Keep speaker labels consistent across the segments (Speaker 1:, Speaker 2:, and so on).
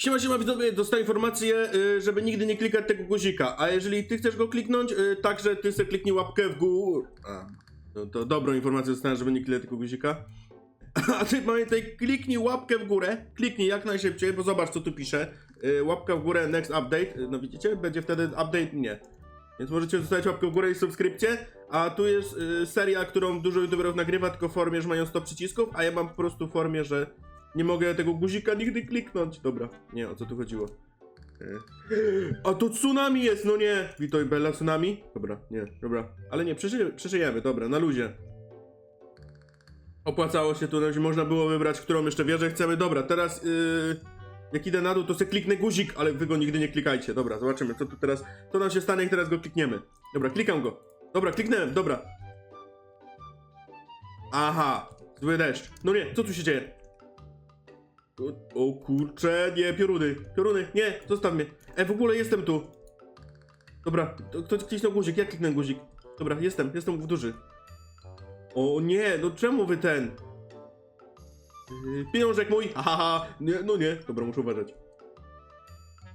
Speaker 1: Siema, siema widzowie, dostałem informację, y, żeby nigdy nie klikać tego guzika, a jeżeli ty chcesz go kliknąć, y, także ty sobie kliknij łapkę w górę. A, no to dobrą informację dostałem, żeby nie klikać tego guzika. A ty pamiętaj, kliknij łapkę w górę, kliknij jak najszybciej, bo zobacz co tu pisze. Y, łapka w górę, next update, no widzicie, będzie wtedy update mnie. Więc możecie zostawić łapkę w górę i subskrypcję, a tu jest seria, którą dużo youtuberów nagrywa, tylko w formie, że mają 100 przycisków, a ja mam po prostu w formie, że nie mogę tego guzika nigdy kliknąć. Dobra, nie, o co tu chodziło? Y, A to tsunami jest, no nie! Witaj Bella, tsunami? Dobra, nie, dobra. Ale nie, przeżyjemy, przeżyjemy dobra, na luzie. Opłacało się tu, no, można było wybrać, którą jeszcze wieżę chcemy. Dobra, teraz yy, jak idę na dół, to sobie kliknę guzik, ale wy go nigdy nie klikajcie. Dobra, zobaczymy, co tu teraz, co nam się stanie, jak teraz go klikniemy. Dobra, klikam go. Dobra, kliknąłem, dobra. Aha, zły deszcz. No nie, co tu się dzieje? O, o kurcze, nie, pioruny, pioruny, nie, zostaw mnie. E, w ogóle jestem tu. Dobra, to, ktoś kliknął guzik, ja kliknę guzik. Dobra, jestem, jestem w duży. O nie, no czemu wy ten? Yy, pieniążek mój, haha, nie, no nie, dobra, muszę uważać.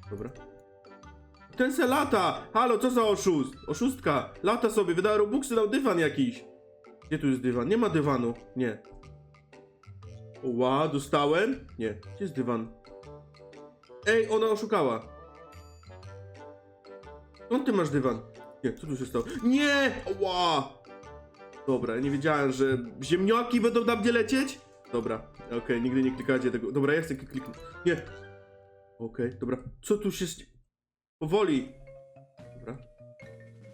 Speaker 1: Dobra. Ten se lata! Halo, co za oszust? Oszustka! Lata sobie, wydała robuxy, dał dywan jakiś. Gdzie tu jest dywan? Nie ma dywanu. Nie. Ła, dostałem? Nie. Gdzie jest dywan? Ej, ona oszukała. Skąd ty masz dywan? Nie, co tu się stało? Nie! Ła! Dobra, nie wiedziałem, że ziemniaki będą na mnie lecieć? Dobra, okej, nigdy nie klikacie tego. Dobra, ja chcę kliknąć. Nie! Okej, dobra. Co tu się... Powoli. Dobra.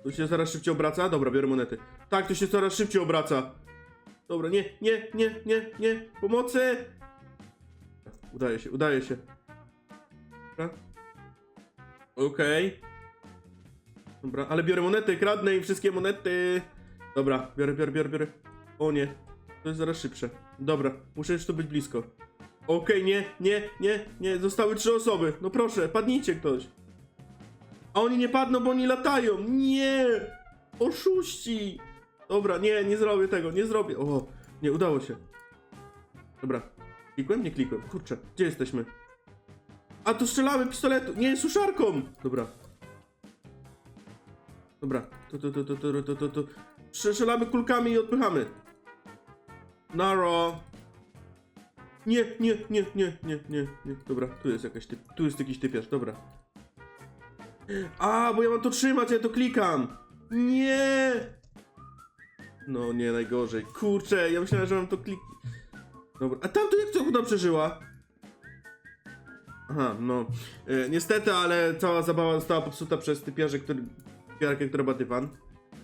Speaker 1: To się zaraz szybciej obraca? Dobra, biorę monety. Tak, to się coraz szybciej obraca. Dobra, nie, nie, nie, nie, nie. Pomocy! Udaje się, udaje się. Okej. Dobra, ale biorę monety, kradnę im wszystkie monety. Dobra, biorę, biorę, biorę, biorę. O nie, to jest zaraz szybsze. Dobra, muszę jeszcze tu być blisko. Okej, nie, nie, nie, nie, zostały trzy osoby. No proszę, padnijcie ktoś. A oni nie padną, bo oni latają. Nie! Oszuści! Dobra, nie, nie zrobię tego, nie zrobię. O, nie udało się. Dobra. Klikłem? Nie klikłem. Kurczę, gdzie jesteśmy? A tu strzelamy pistoletu! Nie, suszarką! Dobra. Dobra. Tu, tu, tu, tu, tu, tu, tu, tu. Strzelamy kulkami i odpychamy. Naro. Nie, nie, nie, nie, nie, nie, nie. Dobra, tu jest jakaś typ, tu jest jakiś typiarz, dobra. A, bo ja mam to trzymać, ja to klikam. Nie! No nie, najgorzej. Kurczę, ja myślałem, że mam to klik... Dobra, a tamto jak to ona przeżyła? Aha, no. E, niestety, ale cała zabawa została popsuta przez typiarze, który... Typiarkę, która ma dywan.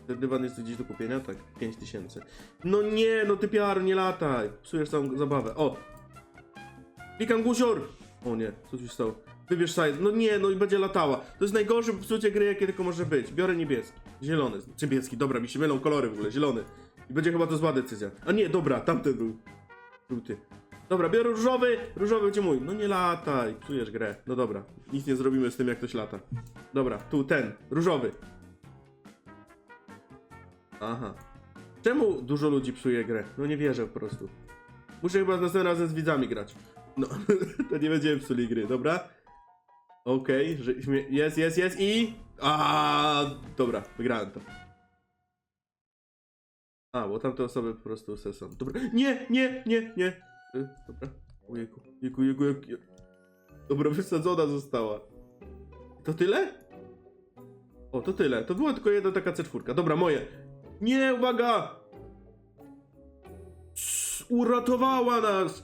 Speaker 1: Ten dywan jest gdzieś do kupienia? Tak, 5000. No nie, no typiar, nie lataj. Psujesz całą zabawę. O! Klikam guzior! O nie, co tu się stało? Wybierz side. No nie, no i będzie latała. To jest najgorsze popsucie gry, jakie tylko może być. Biorę niebieski. Zielony. Czy niebieski, dobra, mi się mylą kolory w ogóle. Zielony. I będzie chyba to zła decyzja. A nie, dobra, tamten był. Żółty. Dobra, biorę różowy. Różowy będzie mój. No nie lataj. Psujesz grę. No dobra. Nic nie zrobimy z tym, jak ktoś lata. Dobra, tu ten. Różowy. Aha. Czemu dużo ludzi psuje grę? No nie wierzę po prostu. Muszę chyba następnym razem z widzami grać. No, to nie będziemy psuli gry, dobra? Okej, śmie- jest, jest, jest i... A, dobra, wygrałem to. A, bo tamte osoby po prostu se są. Dobra, nie, nie, nie, nie. Y, Dobra, ojejku, jejku, jejku. Dobra, wysadzona została. To tyle? O, to tyle. To była tylko jedna taka C4. Dobra, moje. Nie, uwaga! Uratowała nas!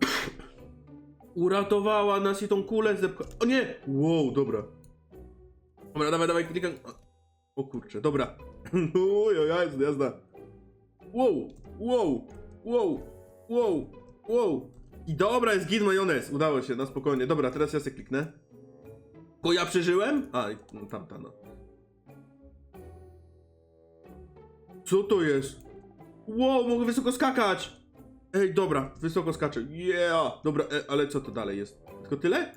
Speaker 1: Uratowała nas i tą kulę zepcha... O nie! Wow, dobra. Dobra, dawaj, dawaj, klikam. O kurczę, dobra. Uj, jazda, jazda. Wow, wow, wow, wow, wow. I dobra, jest git majonez. Udało się, na spokojnie. Dobra, teraz ja sobie kliknę. Bo ja przeżyłem? A, no, tamta, no. Co to jest? Wow, mogę wysoko skakać! Ej, dobra, wysoko skaczę. Yeah! Dobra, e, ale co to dalej jest? Tylko tyle?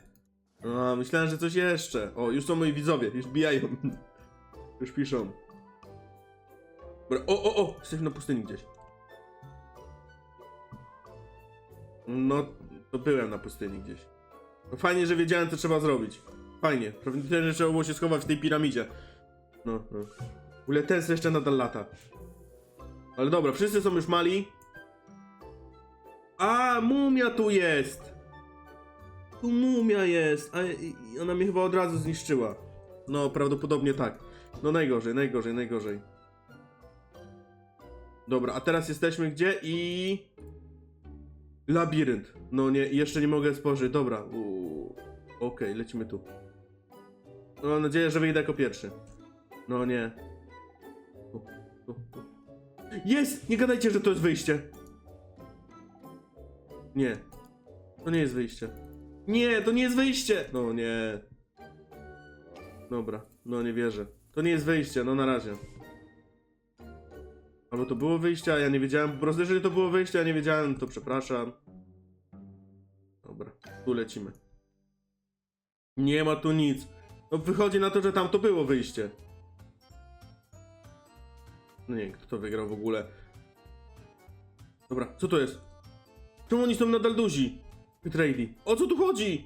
Speaker 1: A, myślałem, że coś jeszcze. O, już są moi widzowie, już bijają. już piszą. Dobra, o, o, o! Jesteśmy na pustyni gdzieś. No, to byłem na pustyni gdzieś. Fajnie, że wiedziałem, co trzeba zrobić. Fajnie. Że trzeba było się schować w tej piramidzie. No, no. W ogóle ten jeszcze nadal lata. Ale dobra, wszyscy są już mali. A, mumia tu jest! Tu mumia jest! A ona mnie chyba od razu zniszczyła. No, prawdopodobnie tak. No najgorzej, najgorzej, najgorzej. Dobra, a teraz jesteśmy gdzie i... Labirynt. No nie, jeszcze nie mogę spojrzeć. Dobra. Okej, lecimy tu. No, mam nadzieję, że wyjdę jako pierwszy. No nie. Jest! Nie gadajcie, że to jest wyjście. Nie. To nie jest wyjście. Nie, to nie jest wyjście! No nie. Dobra, no nie wierzę. To nie jest wyjście, no na razie. Albo to było wyjście, a ja nie wiedziałem. Po prostu jeżeli to było wyjście, a ja nie wiedziałem, to przepraszam. Dobra, tu lecimy. Nie ma tu nic. No wychodzi na to, że tam to było wyjście. No nie kto to wygrał w ogóle. Dobra, co to jest? Czemu oni są nadal duzi? Trady. O co tu chodzi?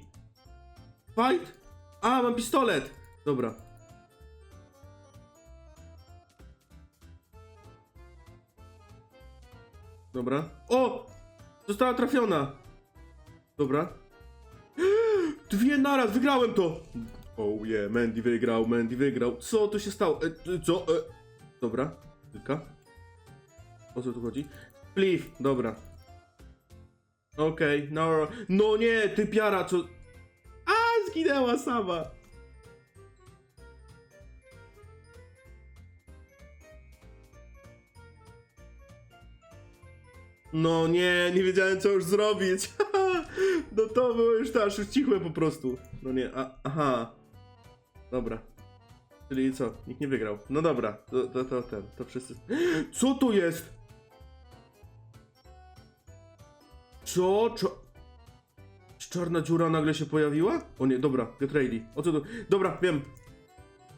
Speaker 1: Fight? A, mam pistolet. Dobra. Dobra. O! Została trafiona. Dobra. Dwie naraz, wygrałem to! Oh yeah, Mandy wygrał, Mandy wygrał. Co tu się stało? E, co? E? Dobra, kilka. O co tu chodzi? Spliff, dobra. Okej, no. No nie, ty piara, co. A, zginęła sama. No nie, nie wiedziałem co już zrobić. no to było już to aż ucichłe po prostu. No nie, a, aha. Dobra. Czyli co? Nikt nie wygrał. No dobra, to, to, to ten, to wszyscy. Co tu jest? Co? Czo... Czarna dziura nagle się pojawiła? O nie, dobra, get ready. O co tu? Dobra, wiem.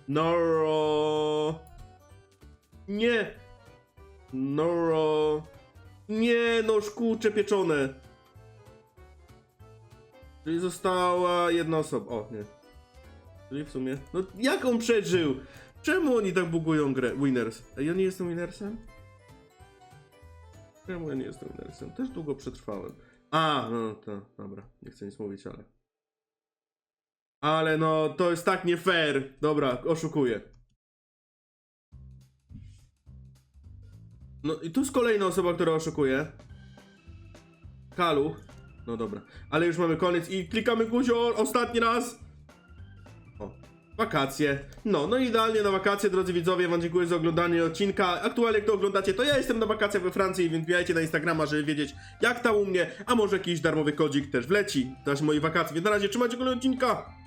Speaker 1: Noro. Nie. Noro. Nie, no szkółcze pieczone. Czyli została jedna osoba. O, nie. Czyli w sumie. No jak on przeżył? Czemu oni tak bugują grę? Winners. A ja nie jestem winnersem? Czemu ja nie jestem winnersem? Też długo przetrwałem. A, no to dobra. Nie chcę nic mówić, ale. Ale no, to jest tak nie fair. Dobra, oszukuję. No i tu jest kolejna osoba, która oszukuje. Kaluch. No dobra. Ale już mamy koniec i klikamy guzior ostatni raz. Wakacje. No, no idealnie na wakacje, drodzy widzowie, wam dziękuję za oglądanie odcinka. Aktualnie jak to oglądacie, to ja jestem na wakacjach we Francji, więc wbijajcie na Instagrama, żeby wiedzieć jak tam u mnie, a może jakiś darmowy kodzik też wleci. Dać moje wakacje. Więc na razie trzymajcie kolejnego odcinka.